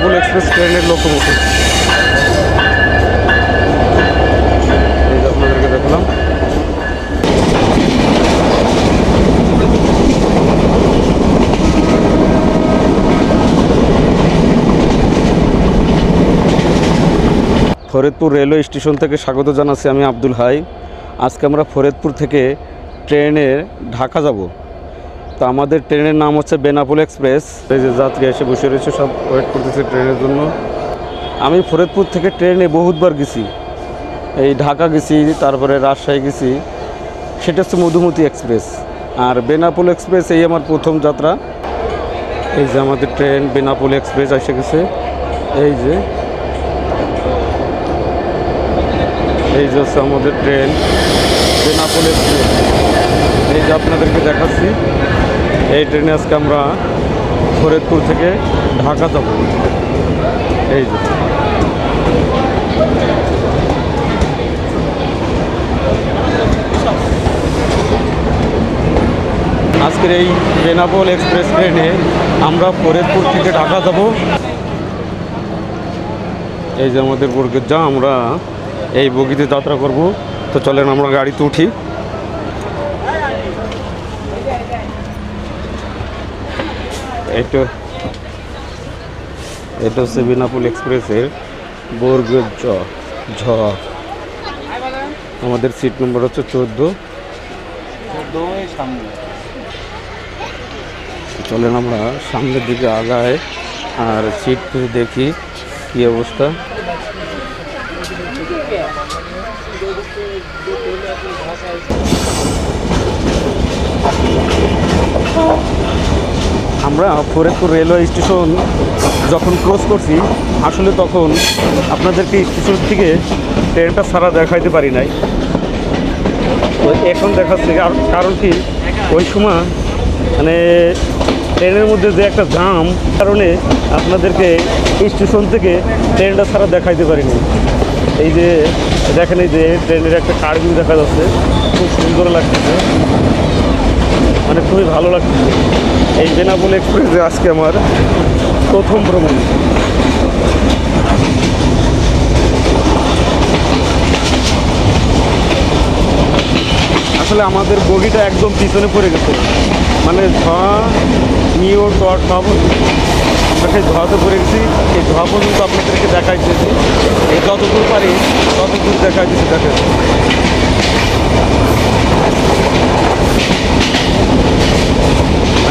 Benapole express ট্রেনের locomotive আপনাদেরকে দেখলাম। ফরিদপুর রেলওয়ে স্টেশন থেকে স্বাগত জানাচ্ছি আমি আব্দুল হাই। আজকে আমরা ফরিদপুর থেকে ট্রেনে ঢাকা যাব। তো আমাদের ট্রেনের নাম হচ্ছে বেনাপোল এক্সপ্রেস। এই যে যাত্রী এসে বসে রয়েছে, সব ওয়েট করতেছে ট্রেনের জন্য। আমি ফরিদপুর থেকে ট্রেনে বহুতবার গেছি। এই ঢাকা গেছি, তারপরে রাজশাহী গেছি। সেটা হচ্ছে মধুমতি এক্সপ্রেস। আর বেনাপোল এক্সপ্রেস এই আমার প্রথম যাত্রা। এই যে আমাদের ট্রেন বেনাপোল এক্সপ্রেস এসে গেছে। এই যে। এই যে হচ্ছে আমাদের ট্রেন বেনাপোল এক্সপ্রেস। এই যে আপনাদেরকে দেখাচ্ছি। এই ট্রেনে আজকে আমরা ফরিদপুর থেকে ঢাকা যাব। এই যে। আজকের এই বেনাপোল এক্সপ্রেস ট্রেনে আমরা ফরিদপুর থেকে ঢাকা যাব। এই যে আমাদের বর্গের যা, আমরা এই বগিতে যাত্রা করব। তো চলেন আমরা গাড়িতে উঠি। এটা এটা হচ্ছে বেনাপুল এক্সপ্রেসের বর্গের জ, ঝ। আমাদের সিট নম্বর হচ্ছে চোদ্দ। চলেন আমরা সামনের দিকে আগায় আর সিট দেখি কি অবস্থা। আমরা ফরিদপুর রেলওয়ে স্টেশন যখন ক্রস করছি, আসলে তখন আপনাদেরকে স্টেশন থেকে ট্রেনটা ছাড়া দেখাইতে পারি নাই। তো এখন দেখাচ্ছে কার- কারণ কি, ওই সময় মানে ট্রেনের মধ্যে যে একটা জাম কারণে আপনাদেরকে স্টেশন থেকে ট্রেনটা ছাড়া দেখাইতে পারিনি। এই যে, দেখেন এই যে ট্রেনের একটা কার্ভিং দেখা যাচ্ছে, খুব সুন্দর লাগতেছে। মানে খুবই ভালো লাগতেছে এই বেনাপুল এক্সপ্রেসে আজকে আমার প্রথম ভ্রমণ। আসলে আমাদের বগিটা একদম পিছনে পড়ে গেছে। মানে ধোঁয়া নিও টট সব আমরা সেই ধোঁয়াতে পড়ে গেছি। এই ধোঁয়া পর্যন্ত আপনাদেরকে দেখাইতেছি। এই যতদূর পারি, ততদূর দেখাইতেছি দেখেন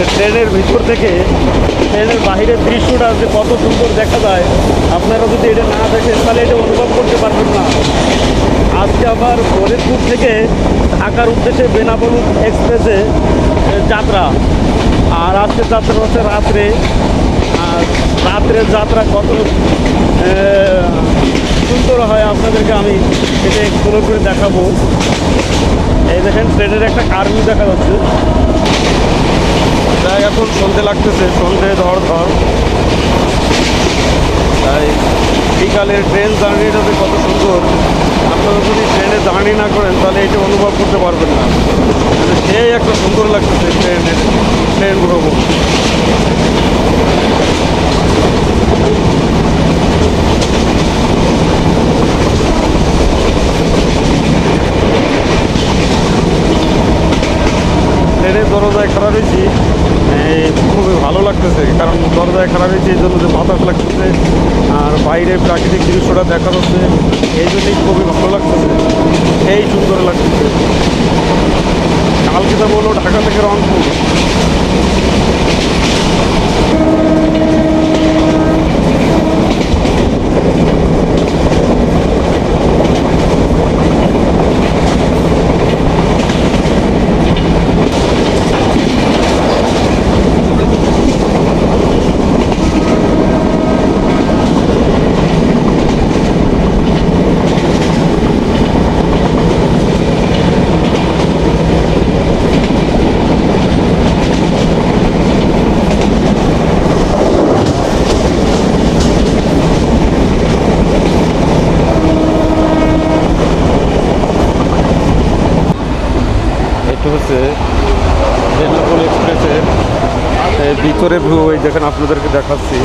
মানে ট্রেনের ভিতর থেকে ট্রেনের বাহিরের দৃশ্যটা যে কত সুন্দর দেখা যায়, আপনারা যদি এটা না দেখেন, তাহলে এটা অনুভব করতে পারবেন না। আজকে আবার ফরিদপুর থেকে ঢাকার উদ্দেশ্যে বেনাপোল এক্সপ্রেসে যাত্রা। আর আজকে যাত্রা হচ্ছে রাত্রে। আর রাত্রের যাত্রা কত সুন্দর হয় আপনাদেরকে আমি এটা এক্সপ্লোর করে দেখাবো। এই দেখেন, ট্রেনের একটা কার্মি দেখা যাচ্ছে। তাই এখন সন্ধে লাগতেছে, সন্ধে ধর ধর। তাই বিকালের ট্রেন জার্নিটা যে কত সুন্দর। আপনারা যদি ট্রেনে জার্নি না করেন, তাহলে এটা অনুভব করতে পারবেন না। সেই একটা সুন্দর লাগতেছে ট্রেনের ট্রেন ভ্রমণ ট্রেনের দরজায় খারাপ হয়েছি খুবই ভালো লাগতেছে, কারণ দরজায় খারাপ হয়েছে এই জন্য যে বাতাস লাগতেছে, আর বাইরে প্রাকৃতিক দৃশ্যটা দেখা যাচ্ছে, এই জন্যই খুবই ভালো লাগতেছে, এই সুন্দর লাগতেছে। কালকে তো বলল ঢাকা থেকে রংপুর এটা হচ্ছে বেনাপোল এক্সপ্রেসের এই ভিতরে ভিউ এই দেখেন আপনাদেরকে দেখাচ্ছি।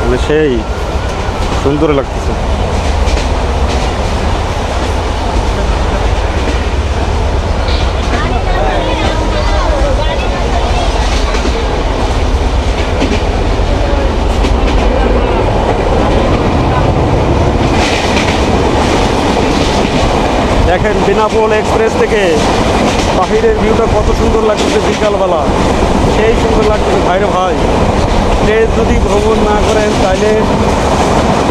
মানে সেই সুন্দর লাগতেছে। দেখেন বিনাপোল এক্সপ্রেস থেকে বাহিরের ভিউটা কত সুন্দর লাগতেছে বিকালবেলা। সেই সুন্দর লাগতেছে ভাইরে ভাই। ট্রেন যদি ভ্রমণ না করেন তাহলে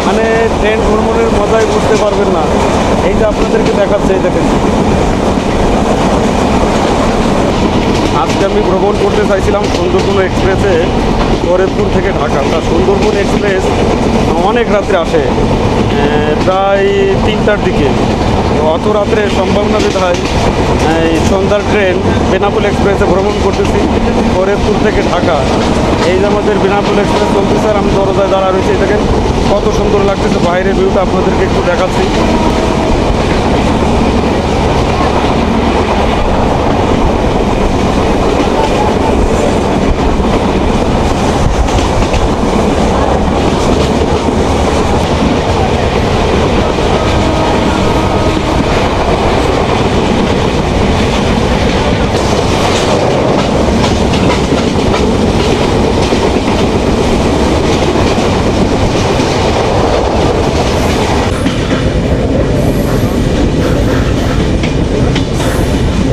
মানে ট্রেন ভ্রমণের মজাই বুঝতে পারবেন না। এইটা আপনাদেরকে দেখাচ্ছে, এই দেখেন। আজকে আমি ভ্রমণ করতে চাইছিলাম সুন্দরবন এক্সপ্রেসে ফরিদপুর থেকে ঢাকা তা সুন্দরবন এক্সপ্রেস অনেক রাত্রে আসে প্রায় তিনটার দিকে। অত রাত্রে সম্ভাবনা বিধায় এই সন্ধ্যার ট্রেন বেনাপুল এক্সপ্রেসে ভ্রমণ করতেছি ফরিদপুর থেকে ঢাকা। এই যে আমাদের বেনাপুল এক্সপ্রেস চলতেছে আর আমি দরজায় দাঁড়া রয়েছে, দেখেন কত সুন্দর লাগতেছে, বাইরের ভিউটা আপনাদেরকে একটু দেখাচ্ছি।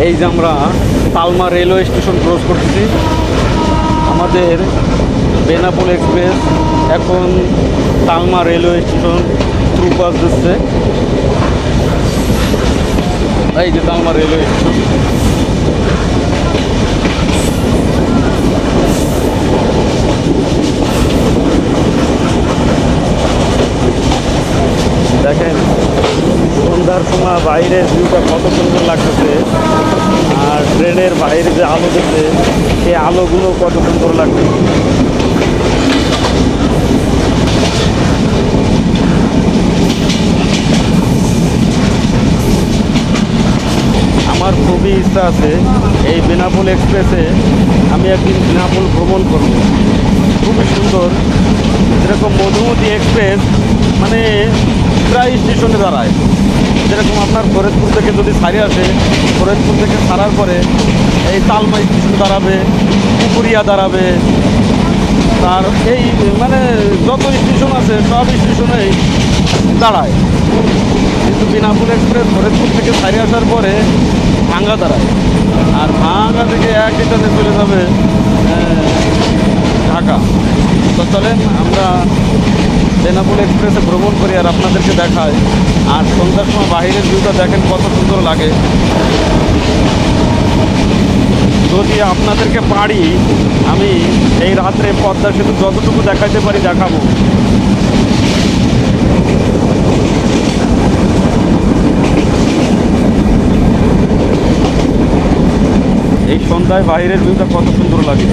এই যে আমরা তালমা রেলওয়ে স্টেশন ক্রস করতেছি। আমাদের বেনাপোল এক্সপ্রেস এখন Talma railway station through pass দিচ্ছে এই যে তালমা রেলওয়ে স্টেশন। দেখেন, সন্ধ্যার সময় বাইরের ভিউটা কত সুন্দর লাগতেছে। ট্রেনের বাইরে যে আলো দেখছে সেই আলোগুলো কত সুন্দর লাগবে? আমার খুবই ইচ্ছা আছে, এই বেনাপোল এক্সপ্রেসে আমি একদিন বেনাপোল ভ্রমণ করব। খুবই সুন্দর। যেরকম মধুমতি এক্সপ্রেস মানে প্রায় স্টেশনে দাঁড়ায়। যেরকম আপনার ফরিদপুর থেকে যদি সারি আসে, ফরিদপুর থেকে ছাড়ার পরে এই তালমাই স্টেশন দাঁড়াবে, পুকুরিয়া দাঁড়াবে। তার এই মানে যত স্টেশন আছে, সব স্টেশনেই দাঁড়ায়। কিন্তু বিনাপুর এক্সপ্রেস ফরিদপুর থেকে ছাড়িয়ে আসার পরে ভাঙ্গা দাঁড়ায়। আর ভাঙ্গা থেকে এক এটাতে চলে যাবে ঢাকা। তো চলেন, আমরা বেনাপুল এক্সপ্রেসে ভ্রমণ করি আর আপনাদেরকে দেখায়। আর সন্ধ্যার সময় বাহিরের ভিউটা দেখেন কত সুন্দর লাগে। যদি আপনাদেরকে পারি, আমি এই রাত্রে পদ্মা সেতু যতটুকু দেখাতে পারি দেখাবো। এই সন্ধ্যায় বাইরের ভিউটা কত সুন্দর লাগে।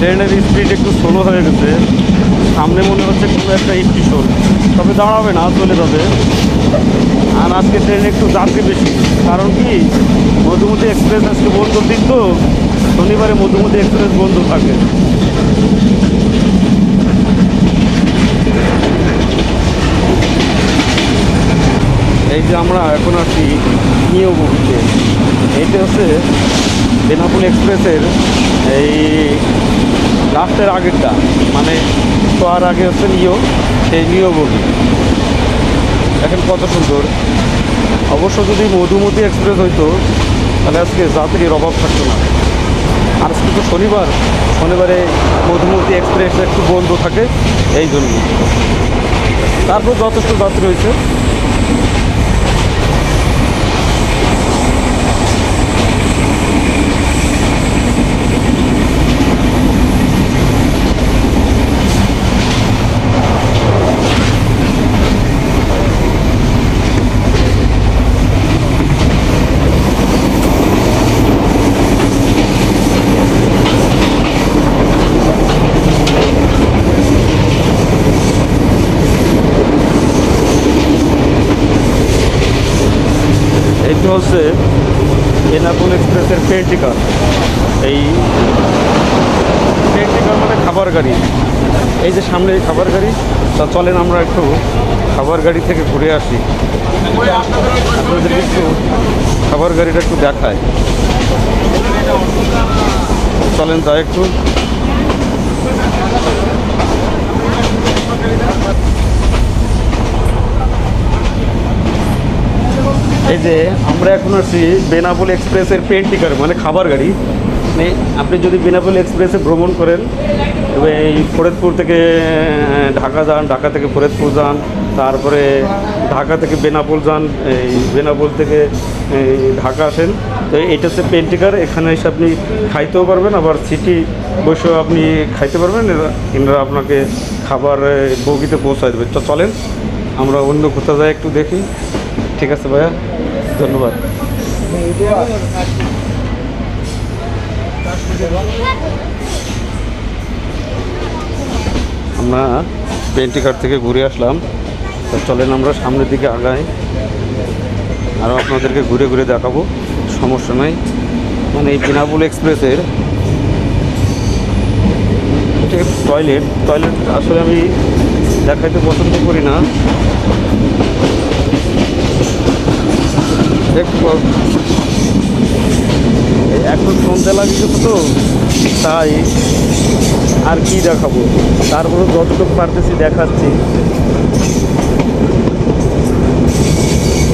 ট্রেনের স্পিড একটু স্লো হয়ে গেছে। সামনে মনে হচ্ছে কোনো একটা স্টেশন তবে দাঁড়াবে না, চলে যাবে। আর আজকে ট্রেনে একটু যাত্রী বেশি। কারণ কি, মধুমতি এক্সপ্রেস আজকে বন্ধ দিন তো, শনিবারে মধুমতি এক্সপ্রেস বন্ধ থাকে। এই যে আমরা এখন আছি নিয়মবুতে এইটা হচ্ছে বেনাপুল এক্সপ্রেসের এই লাস্টের আগেরটা। মানে শোয়ার আগে হচ্ছে নিও, সেই নিও বগি। দেখেন কত সুন্দর। অবশ্য যদি মধুমতি এক্সপ্রেস হইতো, তাহলে আজকে যাত্রীর অভাব থাকতো না। আর আজকে তো শনিবার, শনিবারে মধুমতি এক্সপ্রেস একটু বন্ধ থাকে, এই জন্য। তারপর যথেষ্ট যাত্রী হয়েছে। বেনাপুল এক্সপ্রেসের পেন্টিকার। এই পেন্টিকার মানে খাবার গাড়ি। এই যে সামনে এই খাবার গাড়ি, তা চলেন আমরা একটু খাবার গাড়ি থেকে ঘুরে আসি। আপনাদের একটু খাবার গাড়িটা একটু দেখায় চলেন যাই একটু। এই যে আমরা এখন আছি বেনাপোল এক্সপ্রেসের পেন্টিকার মানে খাবার গাড়ি। মানে আপনি যদি বেনাপোল এক্সপ্রেসে ভ্রমণ করেন, তবে এই ফরিদপুর থেকে ঢাকা যান, ঢাকা থেকে ফরিদপুর যান, তারপরে ঢাকা থেকে বেনাপোল যান, এই বেনাপোল থেকে ঢাকা আসেন, তো এটা হচ্ছে পেন্টিকার। এখানে এসে আপনি খাইতেও পারবেন, আবার সিটি বসেও আপনি খাইতে পারবেন। এনারা আপনাকে খাবার বগিতে পৌঁছায় দেবে। তো চলেন, আমরা অন্য কোথাও যাই, একটু দেখি। ঠিক আছে ভাইয়া, ধন্যবাদ। আমরা পেন্টিকার থেকে ঘুরে আসলাম। তো চলেন আমরা সামনের দিকে আগাই। আরও আপনাদেরকে ঘুরে ঘুরে দেখাবো, সমস্যা নাই। মানে এই বিনাপুল এক্সপ্রেসের টয়লেট টয়লেট আসলে আমি দেখাইতে পছন্দ করি না একটু এই এখন সন্ধ্যা লাগে গেছে তো, তাই আর কি দেখাবো? তারপরে যতটুকু পারতেছি দেখাচ্ছি।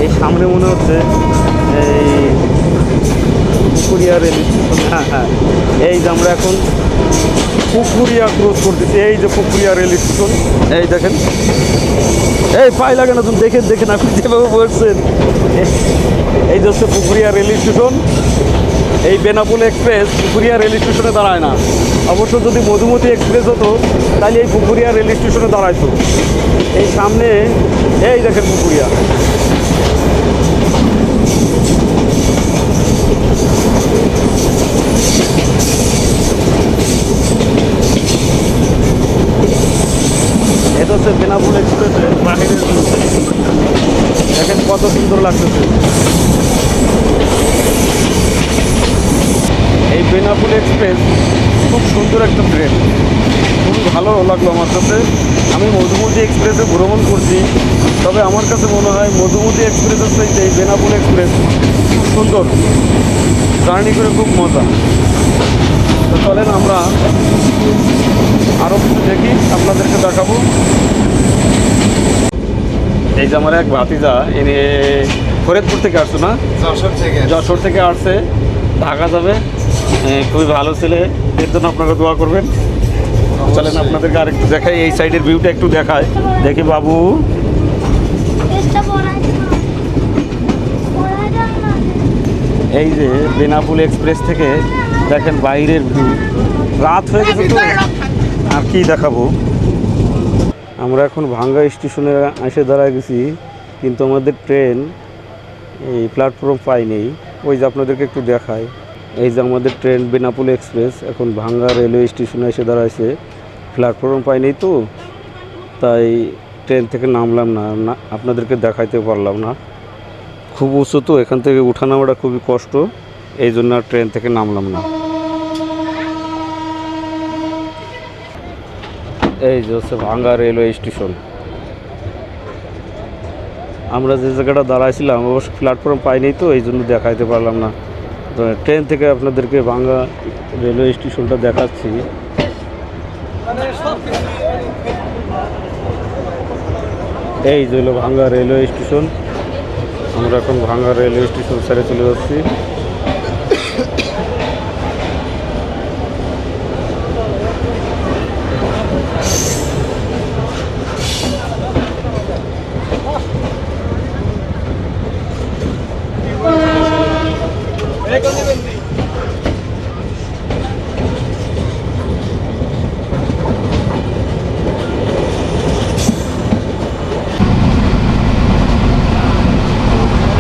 এই সামনে মনে হচ্ছে এই পুকুরিয়া রেল। হ্যাঁ হ্যাঁ এই যে আমরা এখন পুকুরিয়া ক্রস করতেছি। এই যে পুকুরিয়া রেল স্টেশন, এই দেখেন। এই পাই লাগে না তুমি? দেখেন দেখেন আপনি যেভাবে বলছেন। এই যে হচ্ছে পুকুরিয়া রেল স্টেশন। এই বেনাপুল এক্সপ্রেস পুকুরিয়া রেল স্টেশনে দাঁড়ায় না। অবশ্য যদি মধুমতি এক্সপ্রেস হতো, তাহলে এই পুকুরিয়া রেল স্টেশনে দাঁড়াইতো। এই সামনে, এই দেখেন পুকুরিয়া। এটা হচ্ছে বেনাপুল এক্সপ্রেসের বাহিরের। দেখেন কত সুন্দর লাগতেছে। এই বেনাপুল এক্সপ্রেস খুব সুন্দর একটা ট্রেন খুবই ভালো লাগল আমার কাছে। আমি মধুমতি এক্সপ্রেসে ভ্রমণ করছি। তবে আমার কাছে মনে হয় মধুমতি এক্সপ্রেসের চাইতে এই বেনাপুল এক্সপ্রেস খুব সুন্দর। জার্নি করে খুব মজা। তো চলেন আমরা আরও কিছু দেখি আপনাদেরকে দেখাবো। এই যে আমার এক ভাতিজা এনে ফরিদপুর থেকে আসছো না? যশোর থেকে যশোর থেকে আসছে। ঢাকা যাবে। খুবই ভালো ছেলে। এর জন্য আপনারা দোয়া করবেন। চলেন আপনাদেরকে আরেকটু দেখাই এই সাইডের ভিউটা একটু দেখায় দেখি বাবু। এই যে বেনাপুল এক্সপ্রেস থেকে দেখেন বাইরের ভিউ। রাত হয়ে গেছে তো। আর কি দেখাবো? আমরা এখন ভাঙ্গা স্টেশনে এসে দাঁড়ায় গেছি, কিন্তু আমাদের ট্রেন এই প্ল্যাটফর্ম পাইনি ওই যে আপনাদেরকে একটু দেখায় এই যে আমাদের ট্রেন বেনাপুল এক্সপ্রেস, এখন ভাঙ্গা রেলওয়ে স্টেশনে এসে দাঁড়াইছে। প্ল্যাটফর্ম পাইনি তো, তাই ট্রেন থেকে নামলাম না। আপনাদেরকে দেখাইতে পারলাম না। খুব উঁচু তো, এখান থেকে উঠানামাটা খুবই কষ্ট, এই জন্য ট্রেন থেকে নামলাম না। এই যে হচ্ছে ভাঙ্গা রেলওয়ে স্টেশন আমরা যে জায়গাটা দাঁড়াইছিলাম, অবশ্য প্ল্যাটফর্ম পাইনি তো, এই জন্য দেখাইতে পারলাম না। ট্রেন থেকে আপনাদেরকে ভাঙ্গা রেলওয়ে স্টেশনটা দেখাচ্ছি। এই যে হলো ভাঙ্গা রেলওয়ে স্টেশন আমরা এখন ভাঙ্গা রেলওয়ে স্টেশন ছেড়ে চলে যাচ্ছি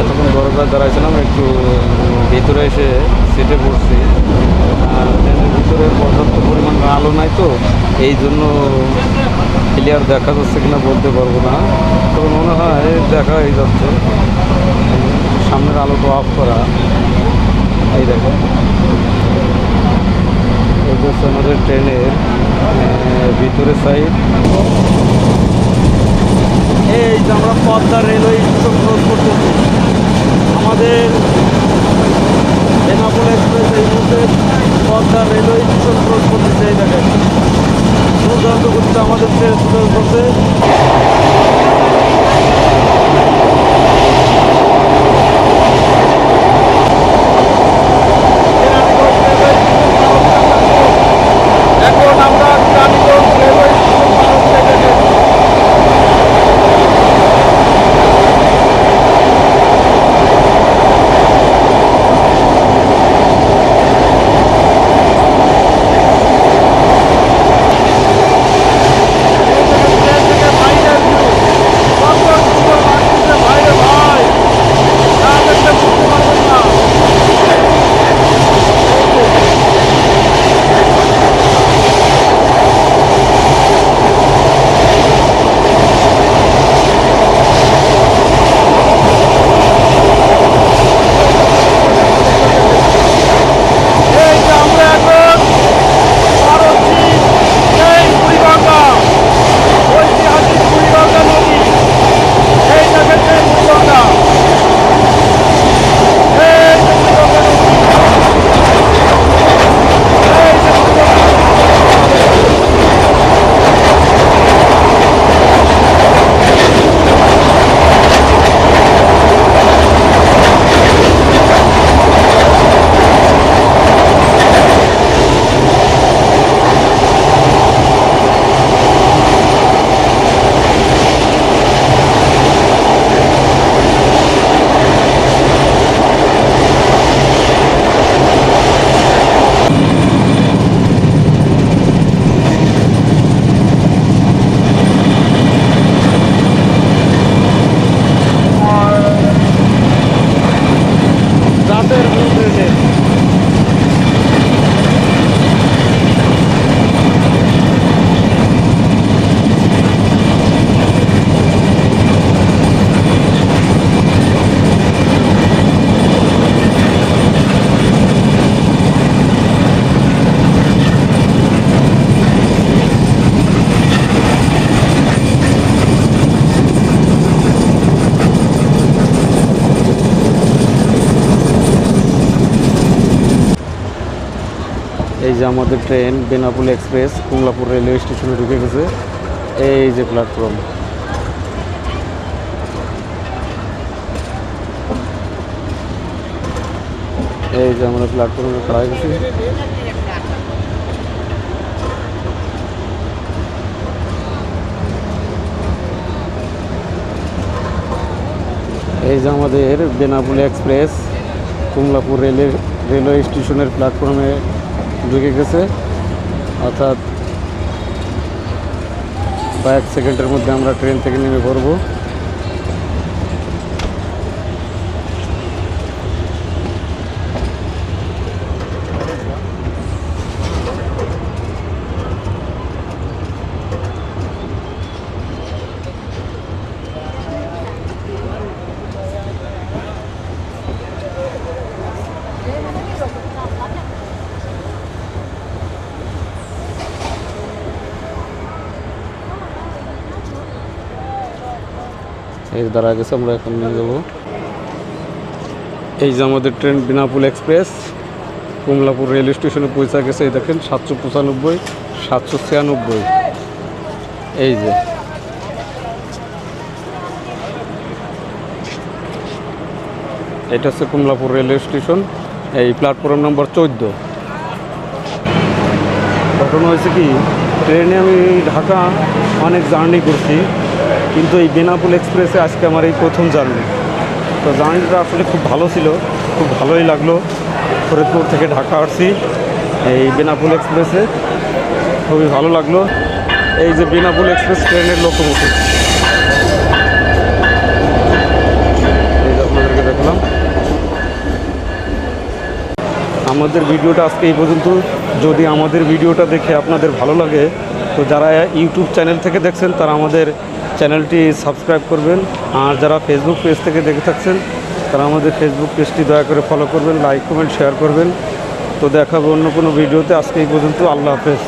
এতক্ষণ দরকার দাঁড়াইছিলাম একটু ভিতরে এসে সিটে বসছি আর ট্রেনের ভিতরে পর্যাপ্ত পরিমাণ আলো নাই তো এই জন্য ক্লিয়ার দেখা যাচ্ছে কিনা বলতে পারব না। তবে মনে হয় দেখা হয়ে যাচ্ছে। সামনের আলোটা অফ করা। এই দেখো। এই হচ্ছে আমাদের ট্রেনের ভিতরে সাইড এই যে আমরা পদ্মা রেলওয়ে ক্রস করতেছি। আমাদের বেনাপোল এক্সপ্রেস এই মুহূর্তে পদ্মা রেলওয়ে স্টেশন ক্রস করতেছে, এই দেখেন দুর্দান্ত করতে আমাদের ট্রেন ক্রস করতে আমাদের train Benapole express Kamalapur railway স্টেশনে ঢুকে গেছে। এই যে প্ল্যাটফর্ম এই যে আমরা প্ল্যাটফর্মে খাড়া গেছি। এই যে আমাদের বেনাপুল এক্সপ্রেস কুমলাপুর রেলের রেলওয়ে স্টেশনের প্ল্যাটফর্মে ঢুকে গেছে। অর্থাৎ কয়েক সেকেন্ডের মধ্যে আমরা ট্রেন থেকে নেমে পড়ব। এই দাঁড়া গেছে, আমরা এখন নিয়ে যাব। এই যে আমাদের train Benapole express, Kamalapur rail স্টেশনে পৌঁছা গেছে, এই দেখেন, সাতশো পঁচানব্বই, সাতশো ছিয়ানব্বই। এই যে। এটা হচ্ছে কমলাপুর রেলওয়ে স্টেশন, এই প্ল্যাটফর্ম নম্বর চোদ্দ। ঘটনা হয়েছে কি, ট্রেনে আমি ঢাকা অনেক জার্নি করছি। কিন্তু এই বেনাপুল এক্সপ্রেসে আজকে আমার এই প্রথম জার্নি। তো জার্নিটা আসলে খুব ভালো ছিল, খুব ভালোই লাগল। ফরিদপুর থেকে ঢাকা আসছি, এই বেনাপুল এক্সপ্রেসে। খুবই ভালো লাগল। এই যে বেনাপুল এক্সপ্রেস ট্রেনের লোকোমোটিভ এই যে আপনাদেরকে দেখলাম। আমাদের ভিডিওটা আজকে এই পর্যন্ত। যদি আমাদের ভিডিওটা দেখে আপনাদের ভালো লাগে, তো যারা ইউটিউব চ্যানেল থেকে দেখছেন, তারা আমাদের চ্যানেলটি সাবস্ক্রাইব করবেন। আর যারা ফেসবুক পেজ থেকে দেখে থাকছেন, তারা আমাদের ফেসবুক পেজটি দয়া করে ফলো করবেন লাইক কমেন্ট শেয়ার করবেন। তো দেখাবো অন্য কোনো ভিডিওতে আজকে এই পর্যন্ত আল্লাহ হাফেজ।